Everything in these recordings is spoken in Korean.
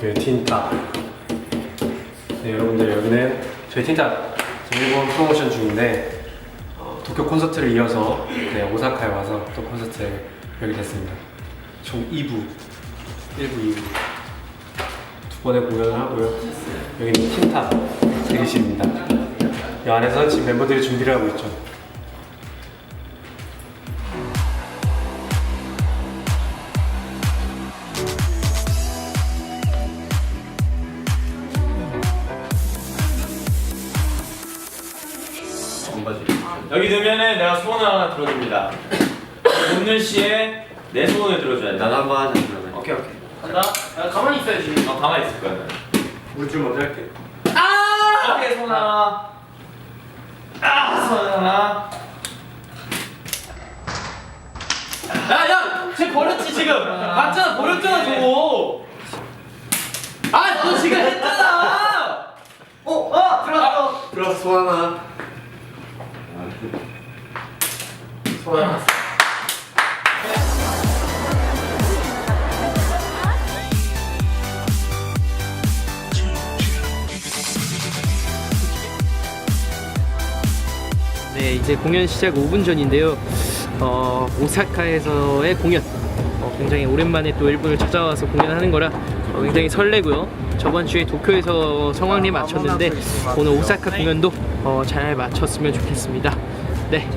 그 틴타. 네, 여러분들 여기는 저희 틴타 일본 프로모션 중인데 어, 도쿄 콘서트를 이어서 네, 오사카에 와서 또 콘서트에 여기 됐습니다. 총 2부, 1부, 2부 두 번의 공연을 하고요. 여기는 틴타 대기실입니다. 이 안에서 지금 멤버들이 준비를 하고 있죠. 여기 넣으면은 내가 소원을 하나 들어줍니다. 오늘 씨의 내 소원을 들어줘야 돼. 나도 한번 하자 그러면 오케이 오케이. 간다. 야, 가만히 있어야지. 어 가만히 있을 거야. 우리 좀 먼저 할게. 아! 오케이 소원 하나. 아 소원 하나. 야 야, 쟤 버렸지 지금. 맞잖아 버렸잖아 저거. 아, 너 지금 했잖아. 어, 어, 들어갔어. 플러스 하나 하나. 네, 이제 공연 시작 5분 전인데요. 어, 오사카에서의 공연. 어, 굉장히 오랜만에 또 일본을 찾아와서 공연하는 거라 어, 굉장히 설레고요. 저번 주에 도쿄에서 성황리 마쳤는데 오늘 오사카 공연도 어, 잘 마쳤으면 좋겠습니다. 네.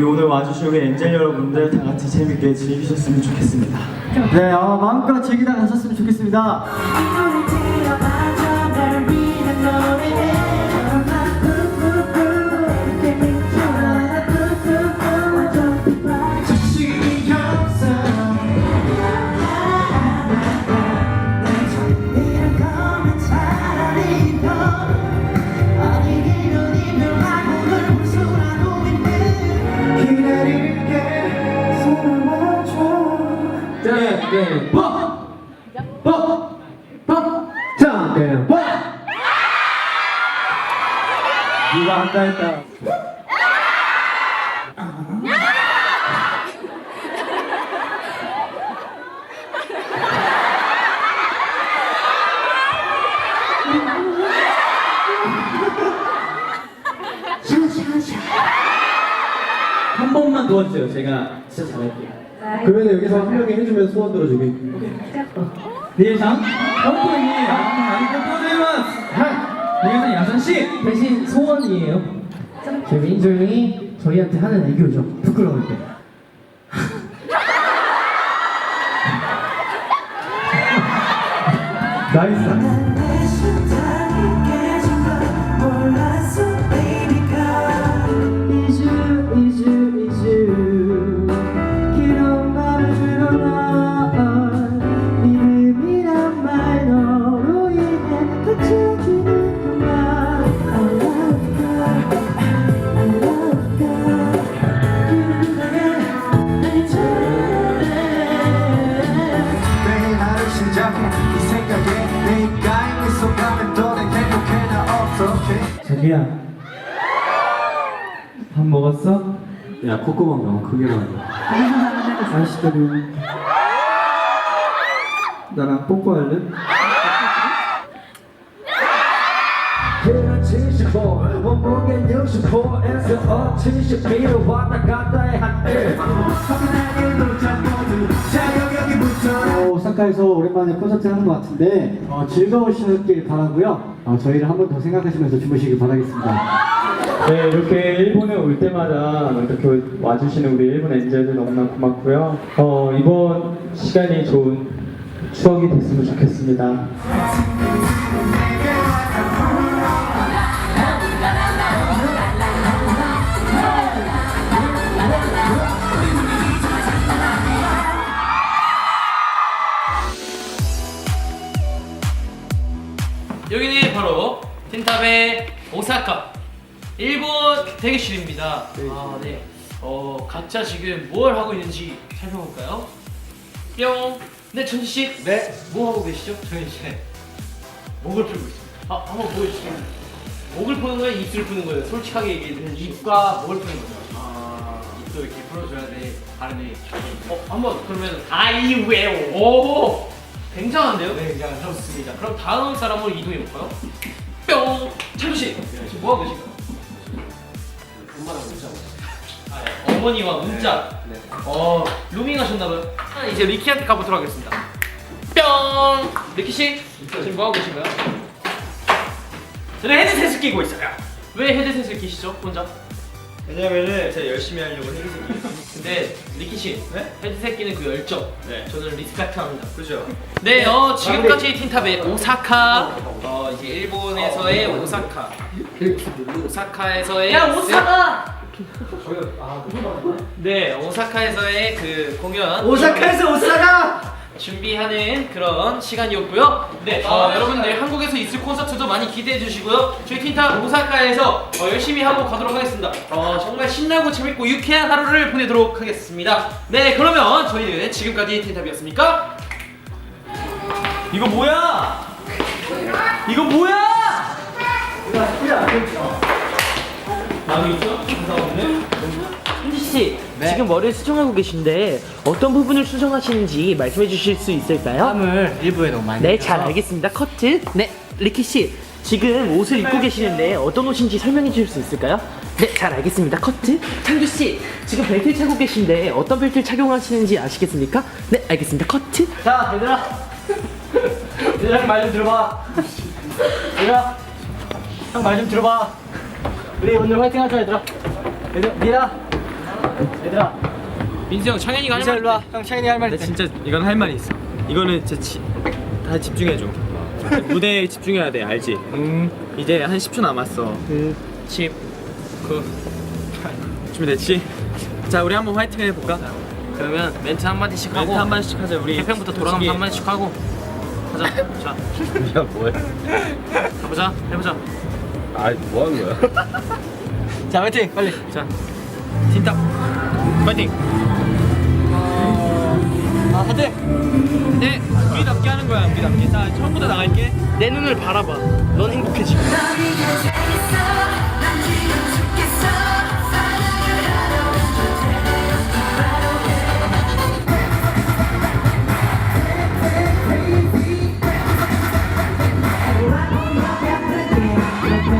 우리 오늘 와주신 우리 엔젤 여러분들 다 같이 재밌게 즐기셨으면 좋겠습니다. 네, 어, 마음껏 즐기다 가셨으면 좋겠습니다. 뭐? 뭐? 뭐? 자, 네, 뭐? 누가 한다 했다. 한 번만 도와주세요. 제가 진짜 잘할게요. 그러면 여기서 한 명이 해주면 소원 들어주기. 리에상, 펑토이, 안녕하세요. 리에상 야선 씨 대신 소원이에요. 조용히 조용히 저희한테 하는 애교죠. 부끄러울 때. 나이스. 자기야 밥 먹었어? 야 콧구멍 너무 크게 나온다 아시다면 나랑 뽀뽀할래? 키는 75 몸무게 65에서 어 72로 왔다 갔다 해 한때 화끈한 일도 잡고도 자격여기부터 오사카에서 오랜만에 콘서트 하는 것 같은데 어, 즐거우시길 바라고요 어, 저희를 한 번 더 생각하시면서 주무시길 바라겠습니다 네, 이렇게 일본에 올 때마다 이렇게 와주시는 우리 일본 엔젤들 너무나 고맙고요. 어, 이번 시간이 좋은 추억이 됐으면 좋겠습니다. 1번 대기실입니다. 아, 네. 네. 어, 각자 지금 뭘 하고 있는지 살펴볼까요? 뿅. 네, 천지 씨. 네. 뭐 하고 계시죠? 저는 이제 목을 풀고 있습니다. 아, 한번 보여주세요. 목을 푸는 거예요? 입술 푸는 거예요? 솔직하게 얘기해 주세요. 입과 목을 푸는 거죠. 아, 입도 이렇게 풀어줘야 돼. 발음이. 어, 한번 그러면 아이웨오. 오, 굉장한데요? 네, 그냥 그렇습니다. 그럼 다음 사람으로 이동해 볼까요? 뿅. 천지 씨. 지금 뭐 하고 계신가요? 엄마랑 문자 아, 예. 어머니와 문자. 네. 어, 루밍하셨나봐요. 아, 이제 리키한테 가보도록 하겠습니다. 뿅! 리키 씨, 지금 뭐 하고 계신가요? 저는 헤드셋을 끼고 있어요. 왜 헤드셋을 끼시죠, 혼자? 왜냐면은 제가 열심히 하려고 헤드셋 끼고 근데 리키 씨, 네? 헤드셋 끼는 그 열정, 네. 저는 리스펙트합니다. 그죠? 네, 어, 지금까지 틴탑의 오사카, 어, 이제 일본에서의 오사카, 오사카에서의 야, 오사카! 네, 오사카에서의 그 공연 오사카에서 오사카! 준비하는 그런 시간이었고요. 네, 어, 여러분들 한국에서 있을 콘서트도 많이 기대해 주시고요. 저희 틴탑 오사카에서 어, 열심히 하고 가도록 하겠습니다. 어, 정말 신나고 재밌고 유쾌한 하루를 보내도록 하겠습니다. 네, 그러면 저희는 지금까지 틴탑이었습니까? 이거 뭐야? 이거 뭐야? 감사합니다. 현지 씨, 지금 머리를 수정하고 계신데 어떤 부분을 수정하시는지 말씀해 주실 수 있을까요? 땀을 일부에 너무 많이 네, 잘 알겠습니다. 커트. 네, 리키 씨. 지금 옷을 입고 계시는데 어떤 옷인지 설명해 주실 수 있을까요? 네, 잘 알겠습니다. 커트. 창규 씨, 지금 벨트를 차고 계신데 어떤 벨트를 착용하시는지 아시겠습니까? 네, 알겠습니다. 커트. 자 얘들아 얘들아 형말좀 들어봐 얘들아 형 말 좀 들어봐 우리 오늘 화이팅 하자 얘들아 얘들아 얘들아 얘들아 민수 형, 창현이가 민서 일로 와형 차이니 할말 나 있대 진짜 이건 할 말이 있어. 이거는 진짜 치, 다 집중해 줘. 무대에 집중해야 돼, 알지? 음. 이제 한 10초 남았어. 10, 9. 준비됐지? 자, 우리 한번 화이팅 해볼까? 그러면 멘트 한 마디씩 하고 멘트 한 마디씩 하자. 우리 개평부터 돌아가면서 한 마디씩 하고 하자. 자, 야 뭐야? 가보자. 해보자. 아 뭐 하는 거야? 자 화이팅 빨리 자, 틴탑. 파이팅. 아 화이팅 네, 우리답게 하는 거야, 우리답게. 자, 처음부터 나갈게. 내 눈을 바라봐. 넌 행복해지. 난 지금 죽겠어 사랑을 하러 왼쪽 바로 오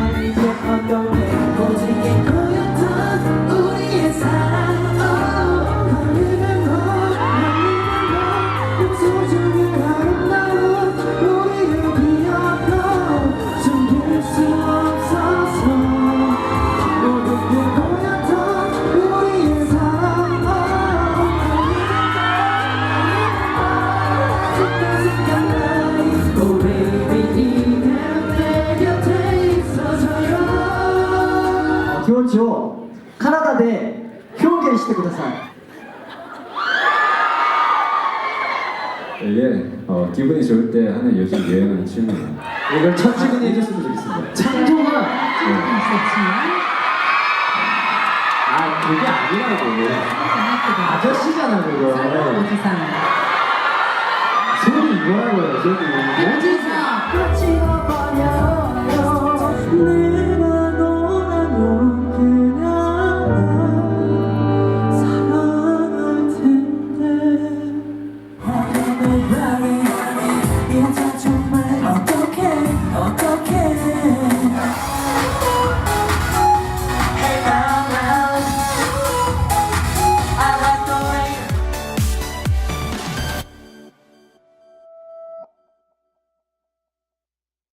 세상. 이게 어, 기분이 좋을 때 하는 요즘 유행하는 춤이에요. 이걸 천지근이 해줬으면 좋겠습니다. 창조가 네. 아 그게 아니라고 아저씨잖아 그거. 소리 이거라고요 소리.